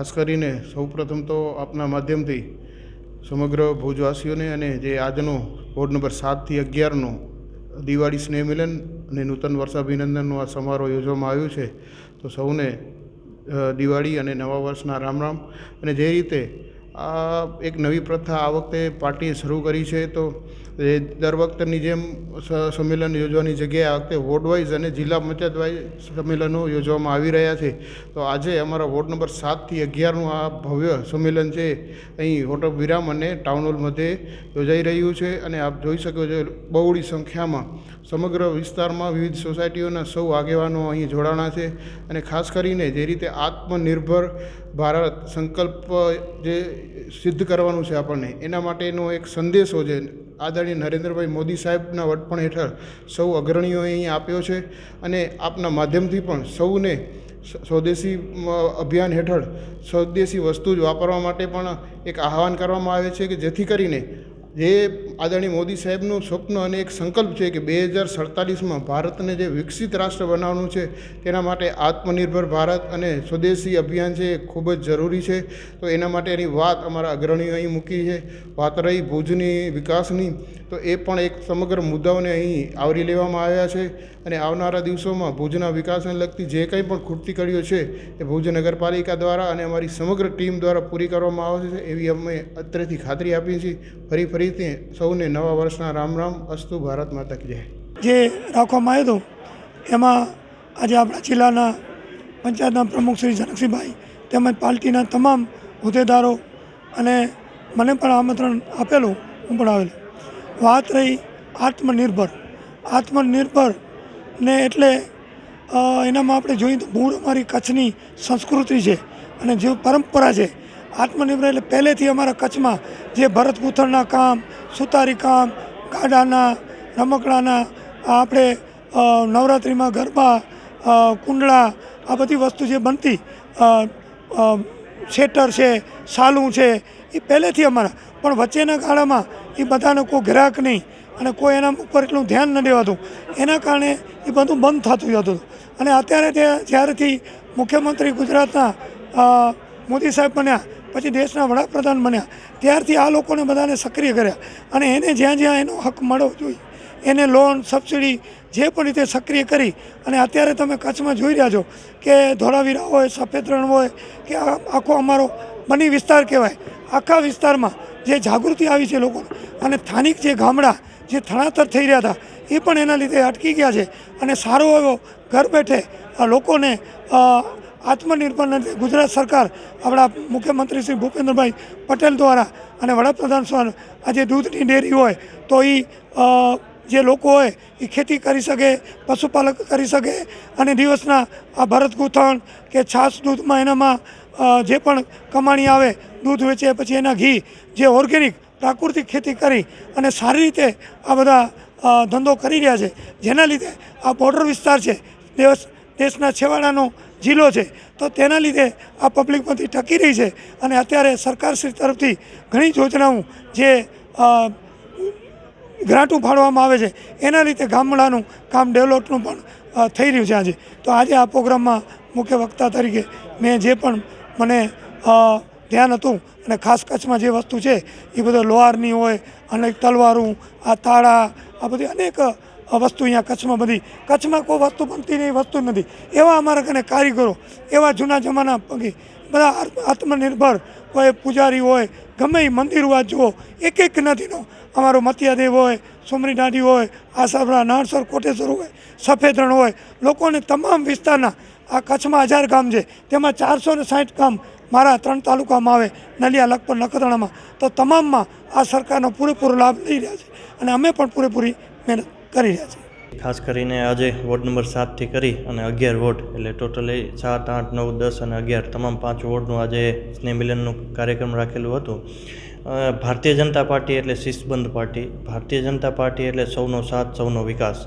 ખાસ કરીને સૌપ્રથમ તો આપના માધ્યમથી સમગ્ર ભુજવાસીઓને અને જે આજનો વોર્ડ નંબર સાતથી અગિયારનો દિવાળી સ્નેહ મિલન અને નૂતન વર્ષાભિનંદનનો આ સમારોહ યોજવામાં આવ્યો છે, તો સૌને દિવાળી અને નવા વર્ષના રામ રામ. અને જે રીતે આ એક નવી પ્રથા આ વખતે પાર્ટીએ શરૂ કરી છે તો એ દર વખતની જેમ સંમેલન યોજવાની જગ્યાએ આ વખતે વોર્ડ વાઇઝ અને જિલ્લા પંચાયત વાઇઝ સંમેલનો યોજવામાં આવી રહ્યા છે. તો આજે અમારા વોર્ડ નંબર સાતથી અગિયારનું આ ભવ્ય સંમેલન છે. અહીં હોટલ વિરામ અને ટાઉન હોલ મધ્યે યોજાઈ રહ્યું છે અને આપ જોઈ શકો છો બહુડી સંખ્યામાં સમગ્ર વિસ્તારમાં વિવિધ સોસાયટીઓના સૌ આગેવાનો અહીં જોડાણા છે અને ખાસ કરીને જે રીતે આત્મનિર્ભર ભારત સંકલ્પ જે સિદ્ધ કરવાનું છે આપણને, એના માટેનો એક સંદેશો છે આદરણીય નરેન્દ્રભાઈ મોદી સાહેબના વડપણ હેઠળ સૌ અગ્રણીઓએ અહીં આપ્યો છે અને આપના માધ્યમથી પણ સૌને સ્વદેશી અભિયાન હેઠળ સ્વદેશી વસ્તુ જ વાપરવા માટે પણ એક આહવાન કરવામાં આવે છે કે જેથી કરીને જે આદરણીય મોદી સાહેબનું સ્વપ્ન અને એક સંકલ્પ છે કે બે હજાર સડતાલીસમાં ભારતને જે વિકસિત રાષ્ટ્ર બનાવવાનું છે, તેના માટે આત્મનિર્ભર ભારત અને સ્વદેશી અભિયાન છે એ ખૂબ જ જરૂરી છે. તો એના માટેની વાત અમારા અગ્રણીઓ અહીં મૂકી છે, વાત રહી ભુજની વિકાસની. તો એ પણ એક સમગ્ર મુદ્દાઓને અહીં આવરી લેવામાં આવ્યા છે અને આવનારા દિવસોમાં ભુજના વિકાસને લગતી જે કંઈ પણ ખૂટતી કડીઓ છે, એ ભુજ નગરપાલિકા દ્વારા અને અમારી સમગ્ર ટીમ દ્વારા પૂરી કરવામાં આવે છે એવી અમે અત્રેથી ખાતરી આપીએ છીએ. ફરી ફરીથી સૌને નવા વર્ષના રામ રામ, અસ્તુ ભારત માતા જય. જે રાખવામાં આવ્યું હતું, એમાં આજે આપણા જિલ્લાના પંચાયતના પ્રમુખ શ્રી જનકસિંહભાઈ તેમજ પાર્ટીના તમામ હોદ્દેદારો અને મને પણ આમંત્રણ આપેલું, હું પણ આવેલો. વાત રહી આત્મનિર્ભર. આત્મનિર્ભર ને એટલે એનામાં આપણે જોઈએ તો મૂળ અમારી કચ્છની સંસ્કૃતિ છે અને જે પરંપરા છે આત્મનિર્ભર એટલે પહેલેથી અમારા કચ્છમાં જે ભરત ગૂંથણના કામ, સુતારી કામ, ગાડાના, રમકડાના આપણે નવરાત્રિમાં ગરબા કુંડળા, આ બધી વસ્તુ જે બનતી શેટર છે, સાલું છે, એ પહેલેથી અમારા. પણ વચ્ચેના ગાળામાં એ બધાને કોઈ ગ્રાહક નહીં અને કોઈ એના ઉપર એટલું ધ્યાન ન દેવાતું. એના કારણે એ બધું બંધ થતું જતું અને અત્યારે તે જ્યારેથી મુખ્યમંત્રી ગુજરાતના મોદી સાહેબ બન્યા પછી દેશના વડાપ્રધાન બન્યા. ત્યારથી આ લોકોને બધાને સક્રિય કર્યા. અને એને જ્યાં જ્યાં એનો હક મળવો જોઈએ, એને લોન સબસિડી જે પણ રીતે સક્રિય કરી, અને અત્યારે તમે કચ્છમાં જોઈ રહ્યા છો કે ધોળાવીરા હોય સફેદ રણ હોય, કે આખો અમારો બની વિસ્તાર કહેવાય. આખા વિસ્તારમાં જે જાગૃતિ આવી છે લોકો અને સ્થાનિક જે ગામડા જે થણાતર થઈ રહ્યા હતા, એ પણ એના લીધે અટકી ગયા છે. અને સારો એવો ઘર બેઠે લોકોને આત્મનિર્ભર નથી. ગુજરાત સરકાર આપણા મુખ્યમંત્રી શ્રી ભૂપેન્દ્રભાઈ પટેલ દ્વારા અને વડાપ્રધાન સ્વર આજે દૂધની ડેરી હોય તો એ જે લોકો હોય એ ખેતી કરી શકે, પશુપાલક કરી શકે અને દિવસના આ ભરત ગૂંથણ કે છાશ દૂધમાં એનામાં જે પણ કમાણી આવે દૂધ વેચે પછી એના ઘી, જે ઓર્ગેનિક પ્રાકૃતિક ખેતી કરી અને સારી રીતે આ બધા ધંધો કરી રહ્યા છે. જેના લીધે આ બોર્ડર વિસ્તાર છે. દેશ દેશના છેવાડાનો જિલ્લો છે. તો તેના લીધે આ પબ્લિકમાંથી ટકી રહી છે અને અત્યારે સરકારશ્રી તરફથી ઘણી યોજનાઓ જે અ, ફાળવામાં આવે છે એના લીધે ગામડાનું કામ ડેવલપનું પણ થઈ રહ્યું છે આજે. તો આજે આ પ્રોગ્રામમાં મુખ્ય વક્તા તરીકે મેં જે પણ મને ધ્યાન હતું અને ખાસ કચ્છમાં જે વસ્તુ છે એ બધો લોહારની હોય અને તલવારું આ તાળા આ બધી અનેક વસ્તુ અહીંયા કચ્છમાં બધી. કચ્છમાં કોઈ વસ્તુ બનતી નહીં, વસ્તુ નથી. એવા અમારા કને કારીગરો, એવા જૂના જમાના પગી બધા આત્મ- આત્મનિર્ભર કોઈ પૂજારી હોય, ગમે એ મંદિર હોય જુઓ, એક એક નદીનો. અમારો મતિયાદેવ હોય, સુમરી નાડી હોય આશાપુરા નાણસર કોટેશ્વર હોય સફેદ રણ હોય, લોકોને તમામ વિસ્તારના આ કચ્છમાં હજાર ગામ છે. તેમાં ચારસો ને સાઠ ગામ મારા ત્રણ તાલુકામાં આવે, નલિયા, લખપત, નખત્રાણામાં. તો તમામમાં આ સરકારનો પૂરેપૂરો લાભ લઈ રહ્યા છે. અને અમે પણ પૂરેપૂરી મહેનત કરી રહ્યા છે. ખાસ કરીને આજે વોર્ડ નંબર સાતથી કરી અને અગિયાર વોર્ડ, એટલે ટોટલી સાત, આઠ, નવ, દસ અને અગિયાર, તમામ પાંચ વોર્ડનું આજે સ્નેહ મિલનનું કાર્યક્રમ રાખેલું હતું. ભારતીય જનતા પાર્ટી એટલે શિસ્તબંધ પાર્ટી, ભારતીય જનતા પાર્ટી એટલે સૌનો સાથ, સૌનો વિકાસ.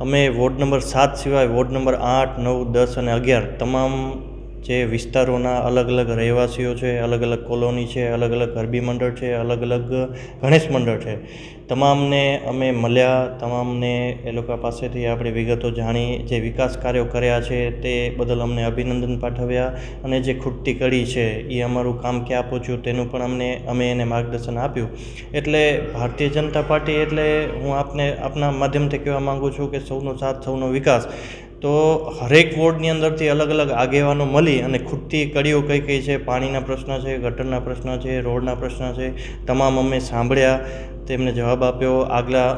અમે વોર્ડ નંબર સાત સિવાય વોર્ડ નંબર આઠ, નવ, દસ અને અગિયાર તમામ જે વિસ્તારોના અલગ અલગ રહેવાસીઓ છે, અલગ અલગ કોલોની છે, અલગ અલગ અરબી મંડળ છે, અલગ અલગ ગણેશ મંડળ છે. તમામને અમે મળ્યા, તમામને એ લોકો પાસેથી આપણે વિગતો જાણી, જે વિકાસ કાર્યો કર્યા છે તે બદલ અમને અભિનંદન પાઠવ્યા અને જે ખૂટતી કડી છે એ અમારું કામ ક્યાં પહોંચ્યું તેનું પણ અમને, અમે એને માર્ગદર્શન આપ્યું. એટલે ભારતીય જનતા પાર્ટી એટલે હું આપને, આપના માધ્યમથી કહેવા માગું છું કે સૌનો સાથ, સૌનો વિકાસ. તો હરેક વોર્ડની અંદરથી અલગ અલગ આગેવાનો મળી અને ખૂટતી કડીઓ કઈ કઈ છે, પાણીના પ્રશ્ન છે, ગટરના પ્રશ્ન છે, રોડના પ્રશ્ન છે, તમામ અમે સાંભળ્યા, તેમને જવાબ આપ્યો. આગલા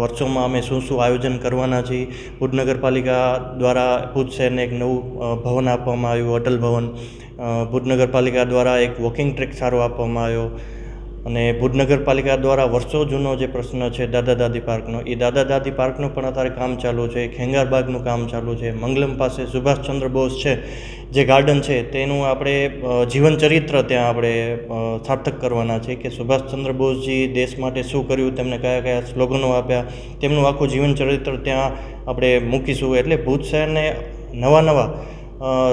વર્ષોમાં અમે શું શું આયોજન કરવાના છીએ? ભુજ નગરપાલિકા દ્વારા ભુજ શહેરને એક નવું ભવન આપવામાં આવ્યું, અટલ ભવન. ભુજ નગરપાલિકા દ્વારા એક વોકિંગ ટ્રેક સારો આપવામાં આવ્યો. અને ભુજ નગરપાલિકા દ્વારા વર્ષો જૂનો જે પ્રશ્ન છે, દાદા દાદી પાર્કનો, એ દાદા દાદી પાર્કનું પણ અત્યારે કામ ચાલુ છે ખેંગારબાગનું કામ ચાલુ છે, મંગલમ પાસે સુભાષચંદ્ર બોઝ છે, જે ગાર્ડન છે, તેનું આપણે જીવન ચરિત્ર ત્યાં આપણે સાર્થક કરવાના છે કે સુભાષચંદ્ર બોઝજી દેશ માટે શું કર્યું, તેમને કયા કયા સ્લોગનો આપ્યા, તેમનું આખું જીવન ચરિત્ર ત્યાં આપણે મૂકીશું. એટલે ભુજ શહેરને નવા નવા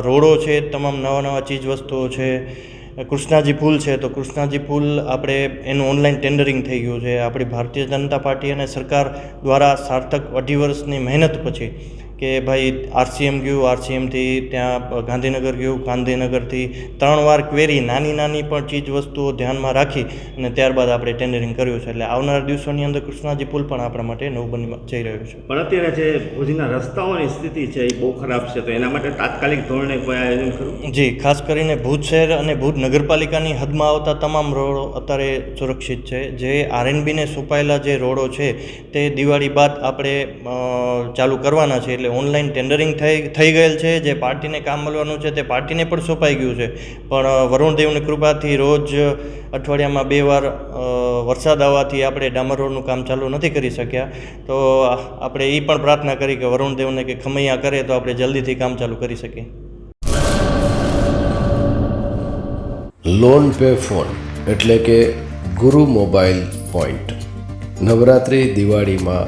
રોડો છે, તમામ નવા નવા ચીજ વસ્તુઓ છે કૃષ્ણાજી પુલ છે, તો કૃષ્ણાજી પુલ આપણે એનું ઓનલાઈન ટેન્ડરિંગ થઈ ગયું છે. આપણી ભારતીય જનતા પાર્ટી અને સરકાર દ્વારા સાર્થક અઢી વર્ષની મહેનત પછી કે ભાઈ આરસીએમ ગયું આરસીએમથી ત્યાં ગાંધીનગર ગયું ગાંધીનગરથી ત્રણ વાર ક્વેરી નાની નાની પણ ચીજ વસ્તુઓ ધ્યાનમાં રાખી અને ત્યારબાદ આપણે ટેન્ડરિંગ કર્યું છે. એટલે આવનારા દિવસોની અંદર કૃષ્ણાજી પુલ પણ આપણા માટે નવું બની જઈ રહ્યું છે. પણ અત્યારે જે ભુજના રસ્તાઓની સ્થિતિ છે એ બહુ ખરાબ છે. તો એના માટે તાત્કાલિક ધોરણે કોઈ આયોજન કરવું જી ખાસ કરીને ભુજ શહેર અને ભુજ નગરપાલિકાની હદમાં આવતા તમામ રોડો અત્યારે સુરક્ષિત છે. જે આરએનબીને સોંપાયેલા જે રોડો છે તે દિવાળી બાદ આપણે ચાલુ કરવાના છે. એટલે ઓનલાઈન ટેન્ડરિંગ થઈ થઈ ગયેલ છે, જે પાર્ટીને કામ મળવાનું છે, તે પાર્ટીને પણ સોંપાઈ ગયું છે. પણ વરુણ વરુણદેવની કૃપાથી રોજ અઠવાડિયામાં બે વાર વરસાદ આવવાથી આપણે ડામર રોડનું કામ ચાલુ નથી કરી શક્યા. તો આપણે એ પણ પ્રાર્થના કરી કે વરુણદેવને કે ખમૈયા કરે તો આપણે જલ્દીથી કામ ચાલુ કરી શકીએ. લોન પે ફોન એટલે કે ગુરુ મોબાઈલ પોઈન્ટ. નવરાત્રિ દિવાળીમાં